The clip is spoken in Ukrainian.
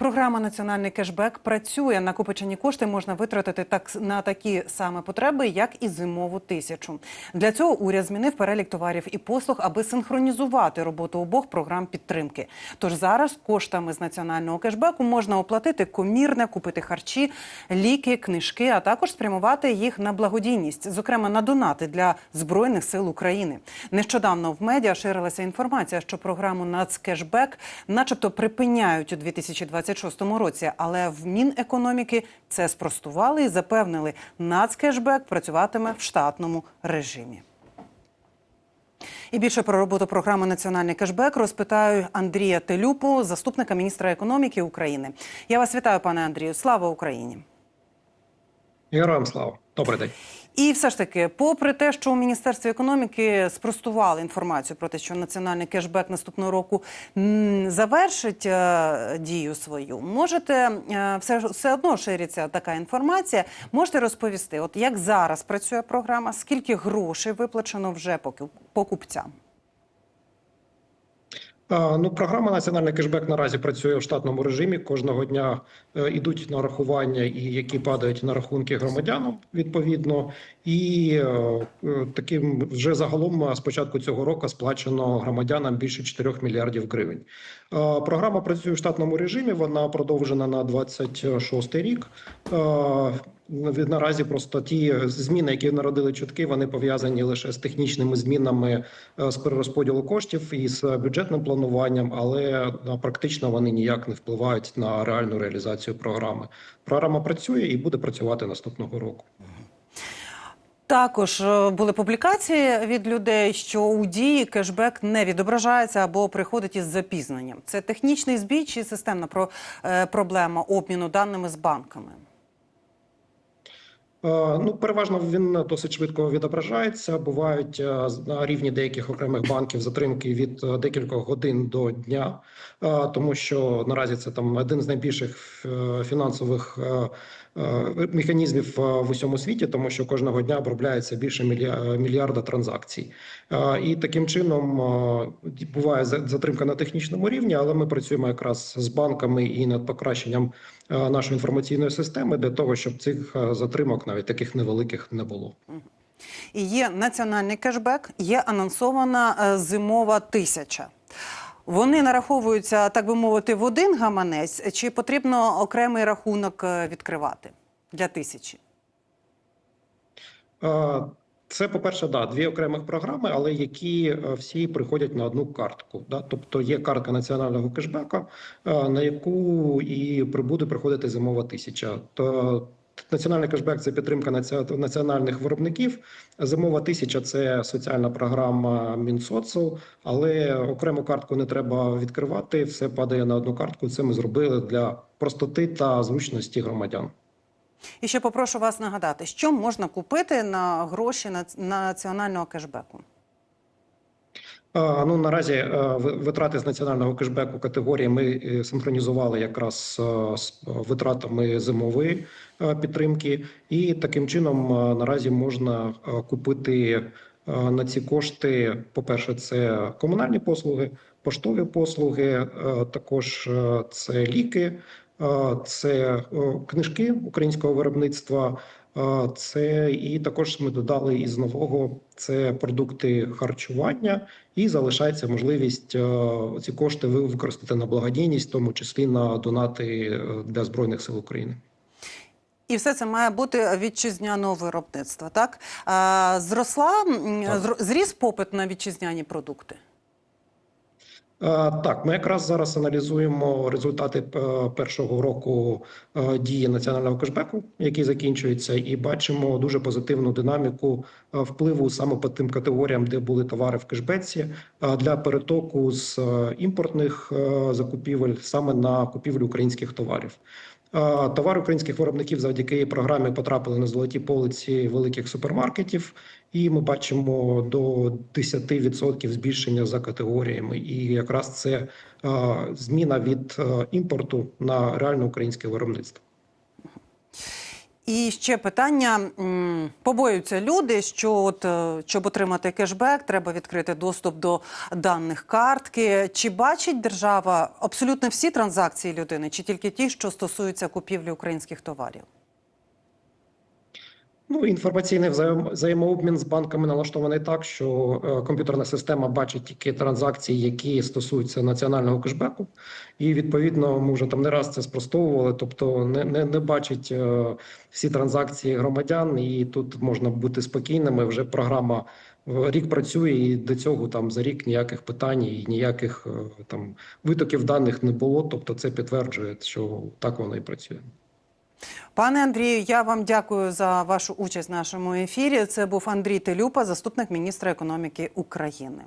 Програма Національний кешбек працює. Накопичені кошти можна витратити так на такі саме потреби, як і зимову тисячу. Для цього уряд змінив перелік товарів і послуг, аби синхронізувати роботу обох програм підтримки. Тож зараз коштами з національного кешбеку можна оплатити комірне, купити харчі, ліки, книжки, а також спрямувати їх на благодійність, зокрема на донати для збройних сил України. Нещодавно в медіа ширилася інформація, що програму «Нацкешбек» начебто припиняють у 2026 році, але в Мінекономіки це спростували і запевнили, «Нацкешбек» працюватиме в штатному режимі. І більше про роботу програми Національний кешбек розпитаю Андрія Телюпу, заступника міністра економіки України. Я вас вітаю, пане Андрію. Слава Україні! Героям слава, добрий день. І все ж таки, попри те, що у міністерстві економіки спростували інформацію про те, що національний кешбек наступного року завершить е, дію свою, можете е, все, все одно шириться така інформація. Можете розповісти, от як зараз працює програма, скільки грошей виплачено вже покупцям? Ну, програма Національний кешбек наразі працює в штатному режимі. Кожного дня йдуть ідуть нарахування, і які падають на рахунки громадянам відповідно. І е, е, таким вже загалом е, з початку цього року сплачено громадянам більше 4 мільярдів гривень. Е, Програма працює в штатному режимі. Вона продовжена на 26 рік. Е, Наразі просто ті зміни, які народили чутки, вони пов'язані лише з технічними змінами е, з перерозподілу коштів і з бюджетним плануванням, але практично вони ніяк не впливають на реальну реалізацію програми. Програма працює і буде працювати наступного року. Також е, були публікації від людей, що у дії кешбек не відображається або приходить із запізненням. Це технічний збій чи системна е, проблема обміну даними з банками? Е, Ну, переважно він досить швидко відображається. Бувають е, на рівні деяких окремих банків затримки від е, декількох годин до дня, тому що наразі це там один з найбільших фінансових механізмів в усьому світі, тому що кожного дня обробляється більше мілья- мільярда транзакцій. І таким чином буває за- затримка на технічному рівні, але ми працюємо якраз з банками і над покращенням нашої інформаційної системи для того, щоб цих е, затримок навіть таких невеликих не було. І є національний кешбек, є анонсована е, зимова тисяча. Вони нараховуються, так би мовити, в один гаманець, чи потрібно окремий рахунок е, відкривати для тисячі? Це, по-перше, да, дві окремих програми, але які е, всі приходять на одну картку. Да? Тобто є картка національного кешбека, е, на яку і буде приходити зимова тисяча. То Національний кешбек це підтримка наці- національних виробників. Зимова тисяча це соціальна програма Мінсоцу, але окрему картку не треба відкривати. Все падає на одну картку. Це ми зробили для простоти та зручності громадян. І ще попрошу вас нагадати, що можна купити на гроші нац- національного кешбеку. Ну наразі е, витрати з національного кешбеку категорії ми е, синхронізували якраз е, з витратами зимової підтримки, і таким чином наразі можна купити на ці кошти. По перше, це комунальні послуги, поштові послуги, також це ліки, це книжки українського виробництва. Це і також ми додали із нового це продукти харчування, і залишається можливість ці кошти ви- використати на благодійність, в тому числі на донати е, для збройних сил України. І все це має бути вітчизняного виробництва. Так зросла Так. зріс попит на вітчизняні продукти. Е, Так, ми якраз зараз аналізуємо результати е, першого року е, дії національного кешбеку, який закінчується, і бачимо дуже позитивну динаміку впливу саме по тим категоріям, де були товари в кешбеці, для перетоку з імпортних закупівель саме на купівлю українських товарів. Товари українських виробників завдяки програмі потрапили на золоті полиці великих супермаркетів, і ми бачимо до 10% збільшення за категоріями. І якраз це зміна від імпорту на реальне українське виробництво. І ще питання: побоюються люди, що от е, щоб отримати кешбек, треба відкрити доступ до даних картки. Чи бачить держава абсолютно всі транзакції людини, чи тільки ті, що стосуються купівлі українських товарів? Ну, інформаційний взаєм- взаємообмін з банками налаштований так, що е, комп'ютерна система бачить тільки транзакції, які стосуються національного кешбеку, і відповідно ми вже там не раз це спростовували. Тобто не, не, не бачить е, всі транзакції громадян, і тут можна бути спокійними. Вже програма рік працює, і до цього там за рік ніяких питань і ніяких е, там витоків даних не було. Тобто, це підтверджує, що так воно і працює. Пане Андрію, я вам дякую за вашу участь в нашому ефірі. Це був Андрій Телюпа, заступник міністра економіки України.